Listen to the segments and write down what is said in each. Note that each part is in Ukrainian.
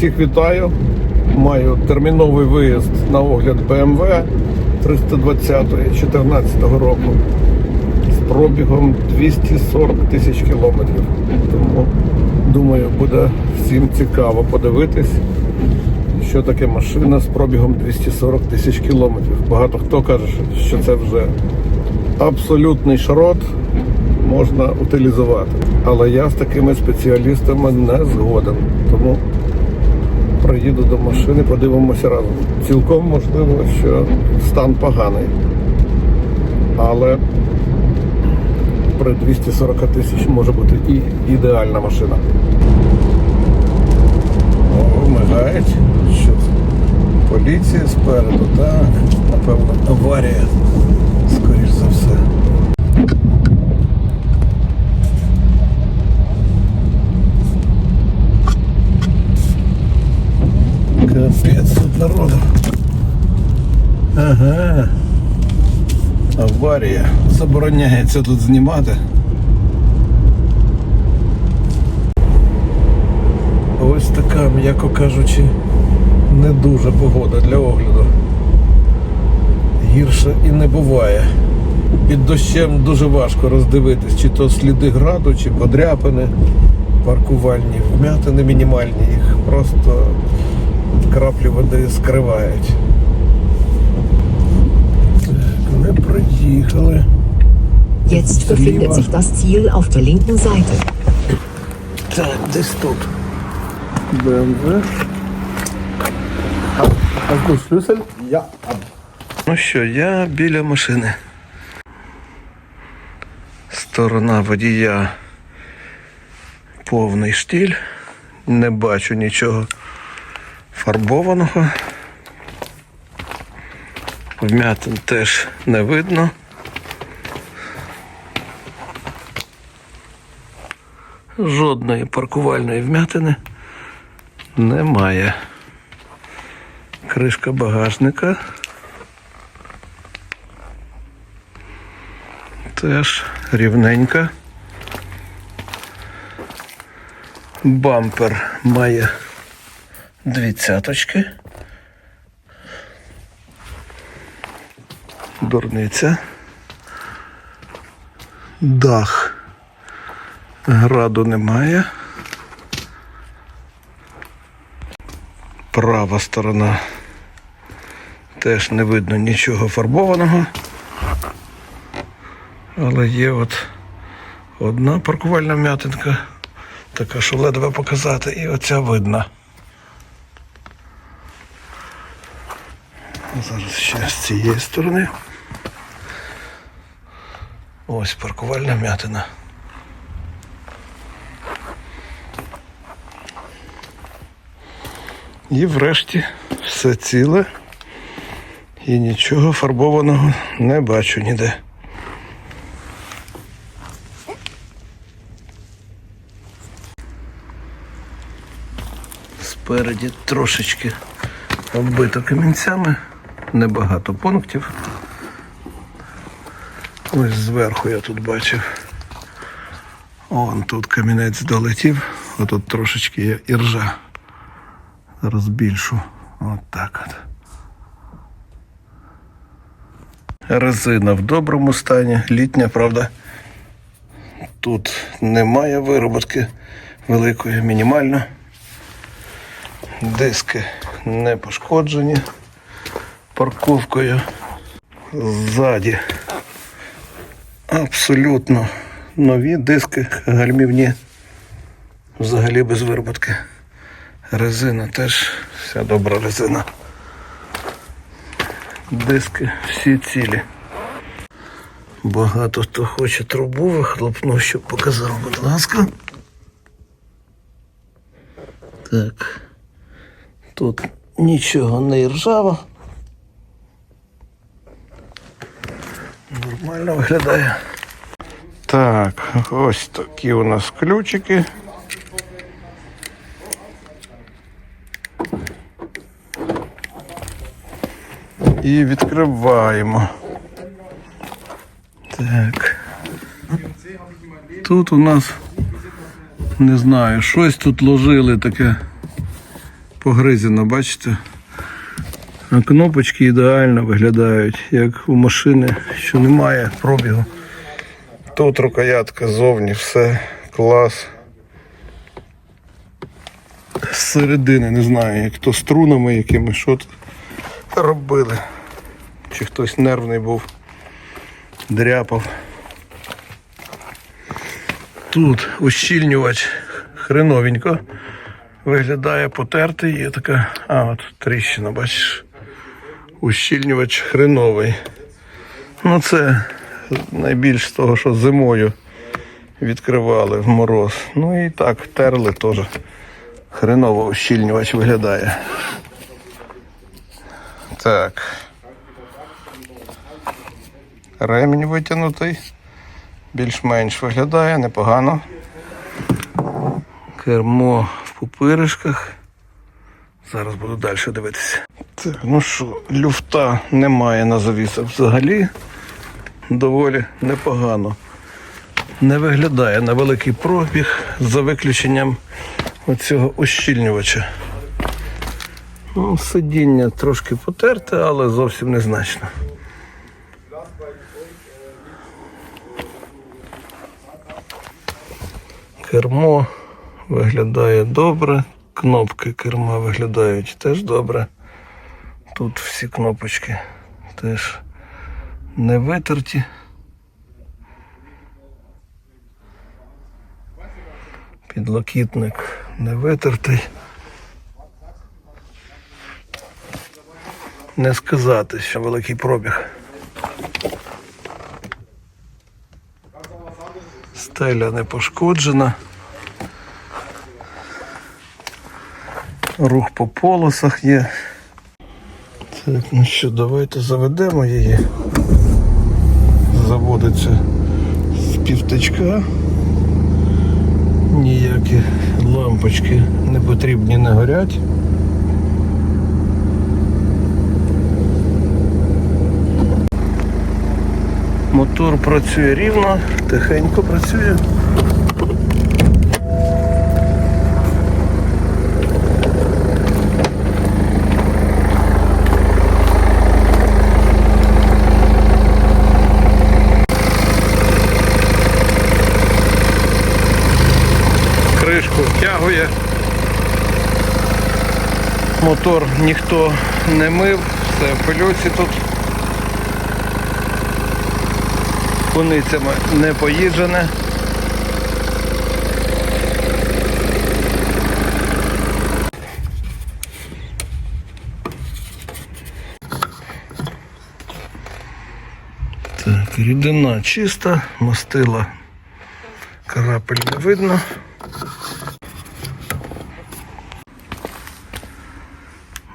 Всіх вітаю. Маю терміновий виїзд на огляд BMW 320 14 року з пробігом 240 тисяч кілометрів. Тому думаю, буде всім цікаво подивитись, що таке машина з пробігом 240 тисяч кілометрів. Багато хто каже, що це вже абсолютний шрот, можна утилізувати. Але я з такими спеціалістами не згоден. Тому приїду до машини, подивимося разом. Цілком можливо, що стан поганий. Але при 240 тисяч може бути і ідеальна машина. О, мигають. Що? Поліція спереду, так. Напевно, аварія. Скоріш за все. Капець. Ага. Аварія. Забороняється тут знімати. Ось така, м'яко кажучи, не дуже погода для огляду. Гірше і не буває. Під дощем дуже важко роздивитись, чи то сліди граду, чи подряпини паркувальні, вмятини мінімальні, їх просто краплі води скривають. Так, ми приїхали. Jetzt befindet sich das Ziel auf der linken Seite. Так, десь тут. БМВ. А шлюсель? Я. Ну що, я біля машини. Сторона водія повний штіль. Не бачу нічого фарбованого. Вмятин теж не видно. Жодної паркувальної вмятини немає. Кришка багажника. Теж рівненька. Бампер має дві цяточки. Дурниця. Дах. Граду немає. Права сторона. Теж не видно нічого фарбованого. Але є от одна паркувальна вм'ятинка, така, що ледве показати, і оця видна. Зараз ще з цієї сторони. Ось паркувальна вм'ятина. І врешті все ціле. І нічого фарбованого не бачу ніде. Спереді трошечки оббито камінцями, небагато пунктів. Ось зверху я тут бачив. Вон тут камінець долетів, отут трошечки є іржа. Зараз більшу. От так от. Резина в доброму стані, літня, правда. Тут немає вироботки великої, мінімально. Диски не пошкоджені парковкою. Ззаді абсолютно нові диски гальмівні. Взагалі без вироботки. Резина теж вся добра резина. Диски всі цілі. Багато хто хоче трубу вихлопну, щоб показав, будь ласка. Так. Тут нічого не ржаво. Нормально виглядає. Так, ось такі у нас ключики. І відкриваємо. Так. Тут у нас не знаю, щось тут ложили таке погризено, бачите? А кнопочки ідеально виглядають, як у машини, що немає пробігу. Тут рукоятка ззовні, все клас. З середини не знаю, як то струнами якими, що робили. Чи хтось нервний був, дряпав. Тут ущільнювач хреновенько. Виглядає потертий, є така. А, от тріщина, бачиш. Ущільнювач хреновий. Ну це найбільш з того, що зимою відкривали в мороз. Ну і так, терли теж. Хреново ущільнювач виглядає. Так. Ремінь витягнутий. Більш-менш виглядає, непогано. Кермо в пупиришках. Зараз буду далі дивитися. Так, ну що, люфта немає на завісах взагалі. Доволі непогано. Не виглядає на великий пробіг за виключенням оцього ущільнювача. Ну, сидіння трошки потерте, але зовсім незначно. Кермо виглядає добре. Кнопки керма виглядають теж добре. Тут всі кнопочки теж не витерті. Підлокітник не витертий. Не сказати, що великий пробіг. Стеля не пошкоджена. Рух по полосах є. Так, ну що, давайте заведемо її. Заводиться з півтачка. Ніякі лампочки не потрібні, не горять. Мотор працює рівно, тихенько працює. Кришку втягує. Мотор ніхто не мив, все в пилюці тут. Куницями не поїжджене. Так, рідина чиста, мастила карапель не видно.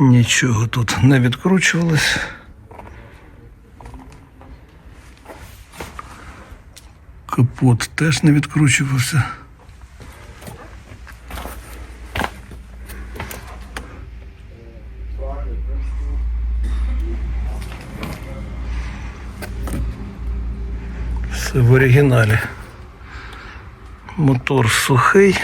Нічого тут не відкручувалось. Капот теж не відкручувався. Все в оригіналі. Мотор сухий.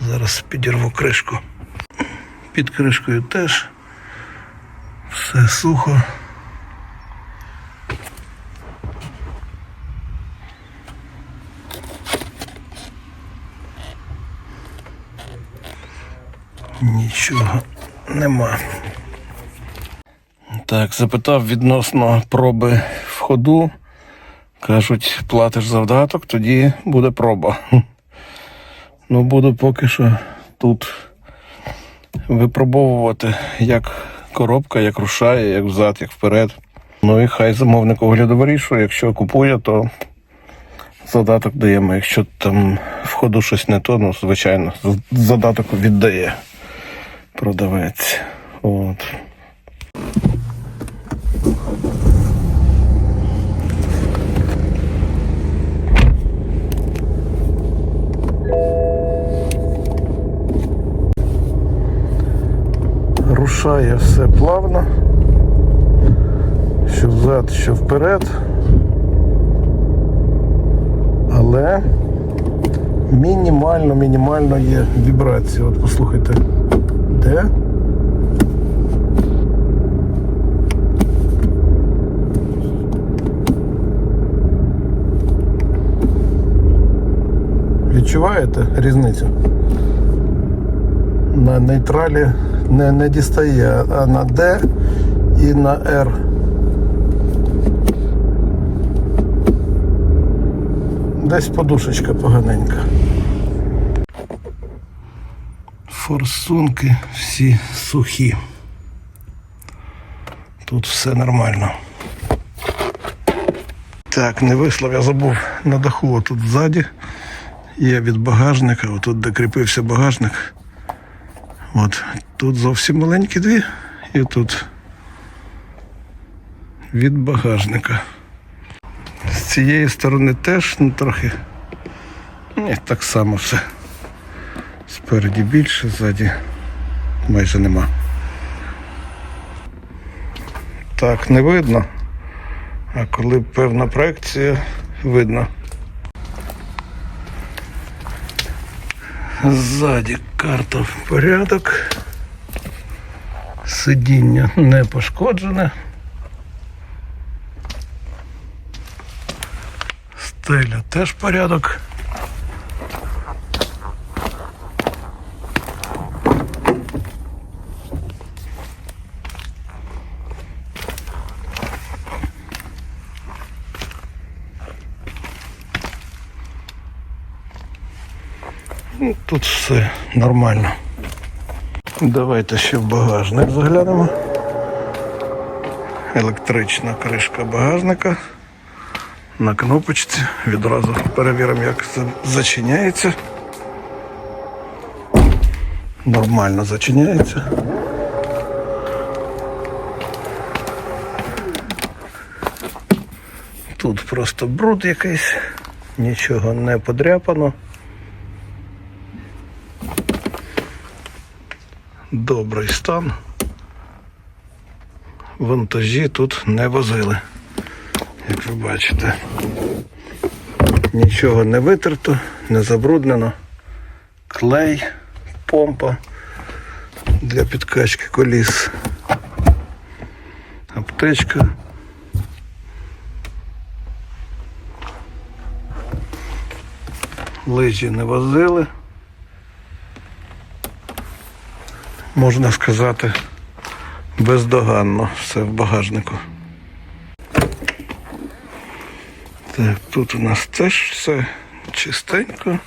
Зараз підірву кришку. Під кришкою теж все сухо. Нічого нема. Так, запитав відносно проби в ходу. Кажуть, платиш завдаток, тоді буде проба. Ну, буду поки що тут випробовувати, як коробка, як рушає, як взад, як вперед. Ну і хай замовник огляду вирішує. Якщо купує, то задаток даємо. Якщо там в ходу щось не то, ну звичайно, задаток віддає продавець. От. Рушає все плавно. Що взад, що вперед. Але Мінімально, мінімально є вібрація. От послухайте. Де? Відчуваєте різницю? На нейтралі не, не дістає, а на D і на R. Десь подушечка поганенька. Форсунки всі сухі. Тут все нормально. Так, не вислав, я забув на даху отут ззаді. Є від багажника, отут де кріпився багажник. От тут зовсім маленькі дві, і тут від багажника. З цієї сторони теж ну, трохи. Ні, так само все. Спереді більше, ззаді майже нема. Так, не видно. А коли певна проекція, видно. Ззаді карта в порядок. Сидіння не пошкоджене. Стеля теж порядок. Ну, Тут все нормально. Давайте ще в багажник заглянемо. Електрична кришка багажника. На кнопочці. Відразу перевіримо, як це зачиняється. Нормально зачиняється. Тут просто бруд якийсь, нічого не подряпано. Добрий стан. Вантажі тут не возили, як ви бачите. Нічого не витерто, не забруднено. Клей, помпа для підкачки коліс. Аптечка. Лижі не возили. Можна сказати, бездоганно все в багажнику. Так, тут у нас теж все чистенько,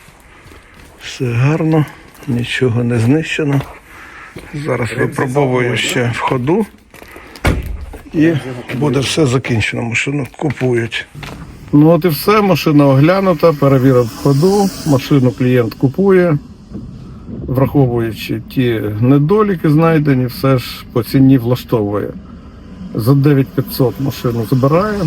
все гарно, нічого не знищено. Зараз випробовую ще в ходу і буде все закінчено. Машину купують. Ну от і все, машина оглянута, перевірив в ходу, машину клієнт купує враховуючи ті недоліки знайдені, все ж по ціні влаштовує. За 9500 машину забирає.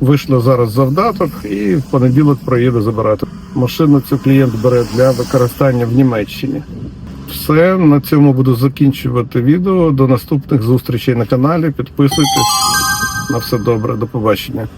Вийшло зараз завдаток і в понеділок проїде забирати. Машину цю клієнт бере для використання в Німеччині. Все, на цьому буду закінчувати відео. До наступних зустрічей на каналі. Підписуйтесь. На все добре, до побачення.